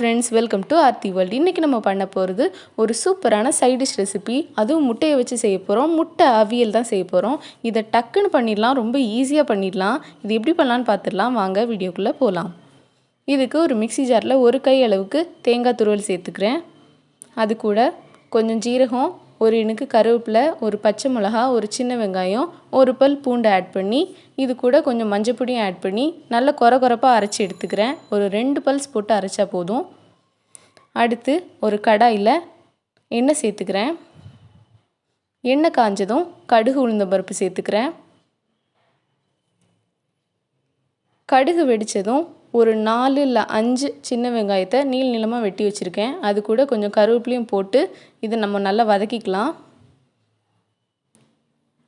Friends welcome to Aarthi world இன்றைக்கி நம்ம பண்ண போகிறது ஒரு சூப்பரான சைட் டிஷ் ரெசிபி அதுவும் முட்டையை வச்சு செய்ய போகிறோம் முட்டை அவியல் தான் செய்ய போகிறோம் இதை டக்குன்னு பண்ணிடலாம். ரொம்ப ஈஸியாக பண்ணிடலாம். இது எப்படி பண்ணலான்னு பார்த்துடலாம். வாங்க வீடியோக்குள்ளே போகலாம் இதுக்கு ஒரு மிக்ஸி ஜாரில் ஒரு கை அளவுக்கு தேங்காய் துருவல் சேர்த்துக்கிறேன். அது கூட கொஞ்சம் ஜீரகம் ஒரு இனுக்கு கருவேப்பிலை ஒரு பச்சை மிளகா ஒரு சின்ன வெங்காயம் ஒரு பல் பூண்டு ஆட் பண்ணி இது கூட கொஞ்சம் மஞ்சப்பொடியும் ஆட் பண்ணி நல்லா கொர கொரப்பாக அரைச்சி எடுத்துக்கிறேன். ஒரு ரெண்டு பல்ஸ் போட்டு அரைச்சா போதும். அடுத்து ஒரு கடாயில் எண்ணெய் சேர்த்துக்கிறேன். எண்ணெய் காஞ்சதும் கடுகு உளுந்த பருப்பு சேர்த்துக்கிறேன். கடுகு வெடித்ததும் ஒரு நாலு இல்லை அஞ்சு சின்ன வெங்காயத்தை நீள் நீளமாக வெட்டி வச்சுருக்கேன். அது கூட கொஞ்சம் கருவேப்பிலையும் போட்டு இதை நம்ம நல்லா வதக்கிக்கலாம்.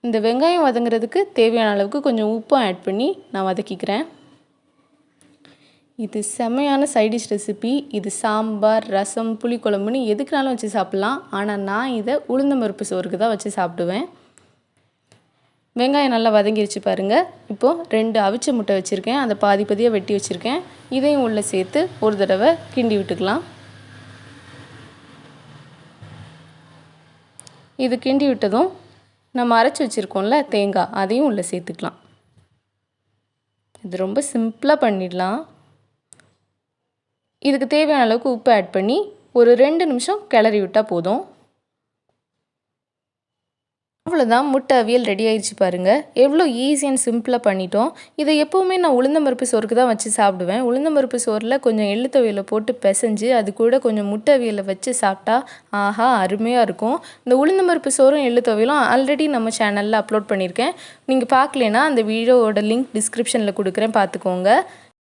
இந்த வெங்காயம் வதங்குறதுக்கு தேவையான அளவுக்கு கொஞ்சம் உப்பும் ஆட் பண்ணி நான் வதக்கிக்கிறேன். இது செம்மையான சைடிஷ் ரெசிபி இது சாம்பார் ரசம் புளிக்குழம்புன்னு எதுக்குனாலும் வச்சு சாப்பிட்லாம். ஆனால் நான் இதை உளுந்தம்பருப்பு சோறுக்கு தான் வச்சு சாப்பிடுவேன். வெங்காயம் நல்லா வதங்கிருச்சு பாருங்கள் இப்போது ரெண்டு அவிச்ச முட்டை வச்சுருக்கேன். அதை பாதி பதியாக வெட்டி வச்சுருக்கேன். இதையும் உள்ளே சேர்த்து ஒரு தடவை கிண்டி விட்டுக்கலாம். இது கிண்டி விட்டதும் நம்ம அரைச்சி வச்சுருக்கோம்ல தேங்காய் அதையும் உள்ளே சேர்த்துக்கலாம். இது ரொம்ப சிம்பிளாக பண்ணிடலாம். இதுக்கு தேவையான அளவுக்கு உப்பு ஆட் பண்ணி ஒரு ரெண்டு நிமிஷம் கிளறி விட்டால் போதும். அவ்வளோதான் முட்டை அவியல் ரெடி ஆயிடுச்சு பாருங்கள் எவ்வளோ ஈஸி அண்ட் சிம்பிளாக பண்ணிட்டோம். இதை எப்போவுமே நான் உளுந்தம்பருப்பு சோறுக்கு தான் வச்சு சாப்பிடுவேன். உளுந்தம்பருப்பு சோறில் கொஞ்சம் எள்ளு துவையலை போட்டு பிசைஞ்சு அது கூட கொஞ்சம் முட்டை அவியலை வச்சு சாப்பிட்டா ஆஹா அருமையாக இருக்கும். இந்த உளுந்தம்பருப்பு சோறும் எள்ளு துவையலும் ஆல்ரெடி நம்ம சேனலில் அப்லோட் பண்ணியிருக்கேன். நீங்கள் பார்க்கலனா அந்த வீடியோவோட லிங்க் டிஸ்கிரிப்ஷனில் கொடுக்குறேன். பார்த்துக்கோங்க.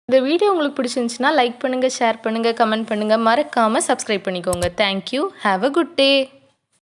இந்த வீடியோ உங்களுக்கு பிடிச்சிருந்துச்சுன்னா லைக் பண்ணுங்கள் ஷேர் பண்ணுங்கள் கமெண்ட் பண்ணுங்கள் மறக்காமல் சப்ஸ்கிரைப் பண்ணிக்கோங்க. Thank you have a good day